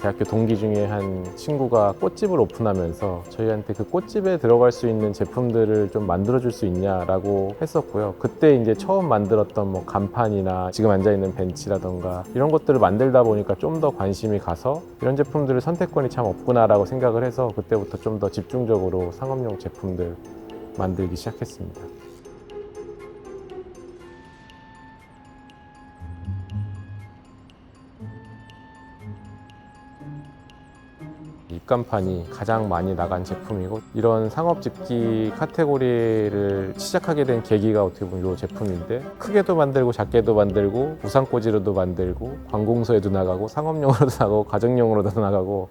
대학교 동기 중에 한 친구가 꽃집을 오픈하면서 저희한테 그 꽃집에 들어갈 수 있는 제품들을 좀 만들어줄 수 있냐라고 했었고요. 그때 이제 처음 만들었던 뭐 간판이나 지금 앉아있는 벤치라던가 이런 것들을 만들다 보니까 좀 더 관심이 가서 이런 제품들을 선택권이 참 없구나라고 생각을 해서 그때부터 좀 더 집중적으로 상업용 제품들 만들기 시작했습니다. 입간판이 가장 많이 나간 제품이고 이런 상업 집기 카테고리를 시작하게 된 계기가 어떻게 보면 이 제품인데 크게도 만들고 작게도 만들고 우산꽂이로도 만들고 관공서에도 나가고 상업용으로도 나가고 가정용으로도 나가고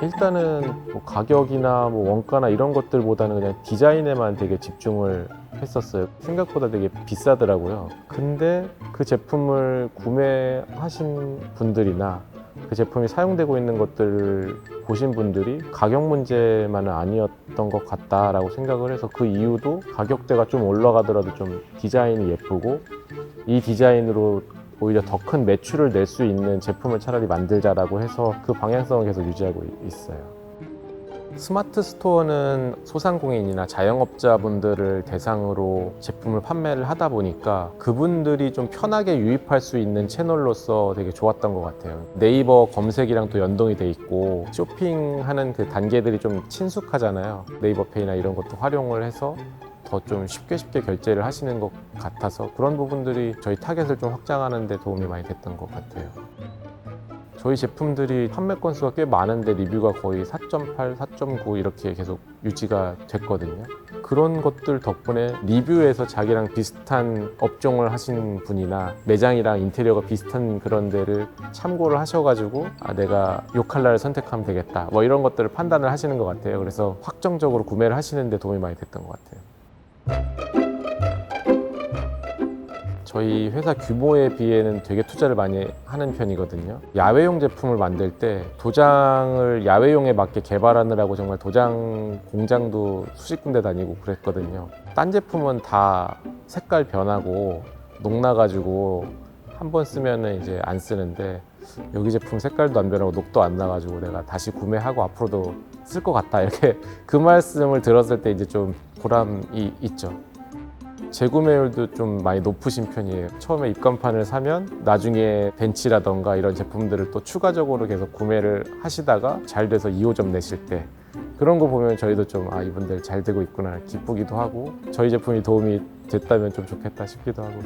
일단은 뭐 가격이나 뭐 원가나 이런 것들보다는 그냥 디자인에만 되게 집중을 했었어요. 생각보다 되게 비싸더라고요. 근데 그 제품을 구매하신 분들이나 그 제품이 사용되고 있는 것들을 보신 분들이 가격 문제만은 아니었던 것 같다라고 생각을 해서 그 이유도 가격대가 좀 올라가더라도 좀 디자인이 예쁘고 이 디자인으로 오히려 더 큰 매출을 낼 수 있는 제품을 차라리 만들자라고 해서 그 방향성을 계속 유지하고 있- 있어요. 스마트 스토어는 소상공인이나 자영업자분들을 대상으로 제품을 판매를 하다 보니까 그분들이 좀 편하게 유입할 수 있는 채널로서 되게 좋았던 것 같아요. 네이버 검색이랑 또 연동이 돼 있고 쇼핑하는 그 단계들이 좀 친숙하잖아요. 네이버 페이나 이런 것도 활용을 해서 더 좀 쉽게 쉽게 결제를 하시는 것 같아서 그런 부분들이 저희 타겟을 좀 확장하는 데 도움이 많이 됐던 것 같아요. 저희 제품들이 판매 건수가 꽤 많은데 리뷰가 거의 4.8, 4.9 이렇게 계속 유지가 됐거든요. 그런 것들 덕분에 리뷰에서 자기랑 비슷한 업종을 하신 분이나 매장이랑 인테리어가 비슷한 그런 데를 참고를 하셔가지고 아, 내가 요 컬러를 선택하면 되겠다. 뭐 이런 것들을 판단을 하시는 것 같아요. 그래서 확정적으로 구매를 하시는 데 도움이 많이 됐던 것 같아요. 저희 회사 규모에 비해는 되게 투자를 많이 하는 편이거든요. 야외용 제품을 만들 때 도장을 야외용에 맞게 개발하느라고 정말 도장 공장도 수십 군데 다니고 그랬거든요. 딴 제품은 다 색깔 변하고 녹나가지고 한 번 쓰면은 이제 안 쓰는데 여기 제품 색깔도 안 변하고 녹도 안 나가지고 내가 다시 구매하고 앞으로도 쓸 것 같다 이렇게 그 말씀을 들었을 때 이제 좀 보람이 있죠. 재구매율도 좀 많이 높으신 편이에요. 처음에 입간판을 사면 나중에 벤치라던가 이런 제품들을 또 추가적으로 계속 구매를 하시다가 잘 돼서 2호점 내실 때 그런 거 보면 저희도 좀 아 이분들 잘 되고 있구나 기쁘기도 하고 저희 제품이 도움이 됐다면 좀 좋겠다 싶기도 하고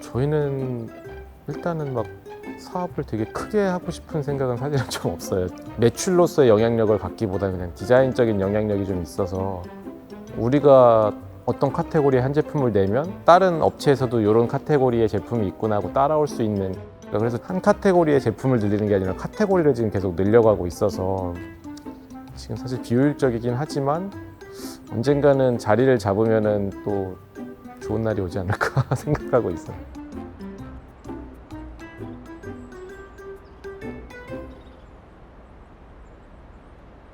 저희는 일단은 막 사업을 되게 크게 하고 싶은 생각은 사실은 좀 없어요. 매출로서의 영향력을 갖기보다는 그냥 디자인적인 영향력이 좀 있어서 우리가 어떤 카테고리의 한 제품을 내면 다른 업체에서도 이런 카테고리의 제품이 있구나 하고 따라올 수 있는 그러니까 그래서 한 카테고리의 제품을 늘리는 게 아니라 카테고리를 지금 계속 늘려가고 있어서 지금 사실 비효율적이긴 하지만 언젠가는 자리를 잡으면은 또 좋은 날이 오지 않을까 생각하고 있어요.